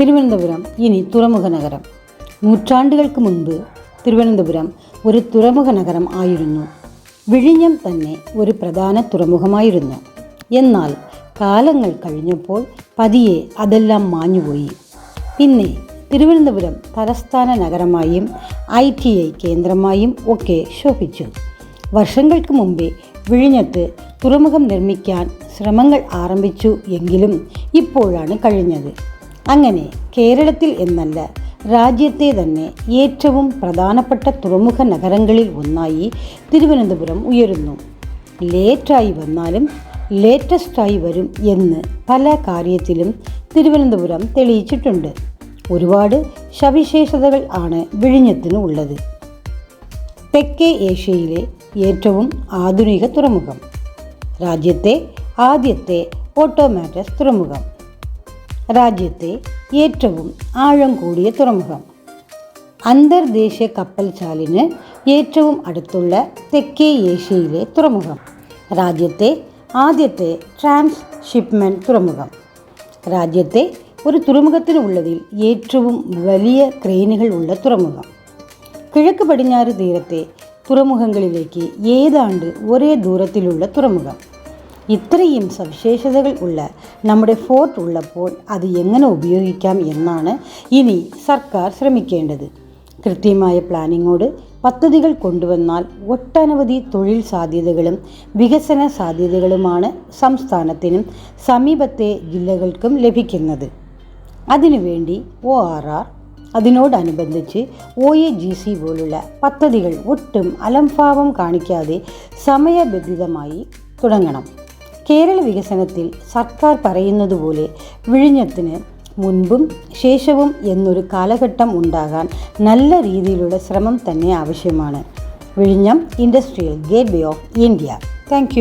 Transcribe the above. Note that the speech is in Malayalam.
തിരുവനന്തപുരം ഇനി തുറമുഖ നഗരം. നൂറ്റാണ്ടുകൾക്ക് മുൻപ് തിരുവനന്തപുരം ഒരു തുറമുഖ നഗരം ആയിരുന്നു. വിഴിഞ്ഞം തന്നെ ഒരു പ്രധാന തുറമുഖമായിരുന്നു. എന്നാൽ കാലങ്ങൾ കഴിഞ്ഞപ്പോൾ പതിയെ അതെല്ലാം മാഞ്ഞുപോയി. പിന്നെ തിരുവനന്തപുരം തലസ്ഥാന നഗരമായും ഐ ടി ഐ കേന്ദ്രമായും ഒക്കെ ശോഭിച്ചു. വർഷങ്ങൾക്ക് മുമ്പേ വിഴിഞ്ഞത്ത് തുറമുഖം നിർമ്മിക്കാൻ ശ്രമങ്ങൾ ആരംഭിച്ചു എങ്കിലും ഇപ്പോഴാണ് കഴിഞ്ഞത്. അങ്ങനെ കേരളത്തിൽ എന്നല്ല രാജ്യത്തെ തന്നെ ഏറ്റവും പ്രധാനപ്പെട്ട തുറമുഖ നഗരങ്ങളിൽ ഒന്നായി തിരുവനന്തപുരം ഉയരുന്നു. ലേറ്റായി വന്നാലും ലേറ്റസ്റ്റായി വരും എന്ന് പല കാര്യത്തിലും തിരുവനന്തപുരം തെളിയിച്ചിട്ടുണ്ട്. ഒരുപാട് സവിശേഷതകൾ ആണ് വിഴിഞ്ഞത്തിന് ഉള്ളത്. തെക്കേ ഏഷ്യയിലെ ഏറ്റവും ആധുനിക തുറമുഖം. രാജ്യത്തെ ആദ്യത്തെ ഓട്ടോമാറ്റസ് തുറമുഖം. രാജ്യത്തെ ഏറ്റവും ആഴം കൂടിയ തുറമുഖം. അന്തർദേശീയ കപ്പൽ ചാലിന് ഏറ്റവും അടുത്തുള്ള തെക്കേ ഏഷ്യയിലെ തുറമുഖം. രാജ്യത്തെ ആദ്യത്തെ ട്രാൻസ് ഷിപ്മെന്റ് തുറമുഖം. രാജ്യത്തെ ഒരു തുറമുഖത്തിനുള്ളതിൽ ഏറ്റവും വലിയ ക്രെയിനുകൾ ഉള്ള തുറമുഖം. കിഴക്ക് പടിഞ്ഞാറ് തീരത്തെ തുറമുഖങ്ങളിലേക്ക് ഏതാണ്ട് ഒരേ ദൂരത്തിലുള്ള തുറമുഖം. ഇത്രയും സവിശേഷതകൾ ഉള്ള നമ്മുടെ ഫോർട്ട് ഉള്ളപ്പോൾ അത് എങ്ങനെ ഉപയോഗിക്കാം എന്നാണ് ഇനി സർക്കാർ ശ്രമിക്കേണ്ടത്. കൃത്യമായ പ്ലാനിങ്ങോട് പദ്ധതികൾ കൊണ്ടുവന്നാൽ ഒട്ടനവധി തൊഴിൽ സാധ്യതകളും വികസന സാധ്യതകളുമാണ് സംസ്ഥാനത്തിനും സമീപത്തെ ജില്ലകൾക്കും ലഭിക്കുന്നത്. അതിനുവേണ്ടി ഒ ആർ ആർ അതിനോടനുബന്ധിച്ച് ഒ എ ജി സി പോലുള്ള പദ്ധതികൾ ഒട്ടും അലംഭാവം കാണിക്കാതെ സമയബന്ധിതമായി തുടങ്ങണം. കേരള വികസനത്തിൽ സർക്കാർ പറയുന്നത് പോലെ വിഴിഞ്ഞത്തിന് മുൻപും ശേഷവും എന്നൊരു കാലഘട്ടം ഉണ്ടാകാൻ നല്ല രീതിയിലുള്ള ശ്രമം തന്നെ ആവശ്യമാണ്. വിഴിഞ്ഞം industrial gateway of India. Thank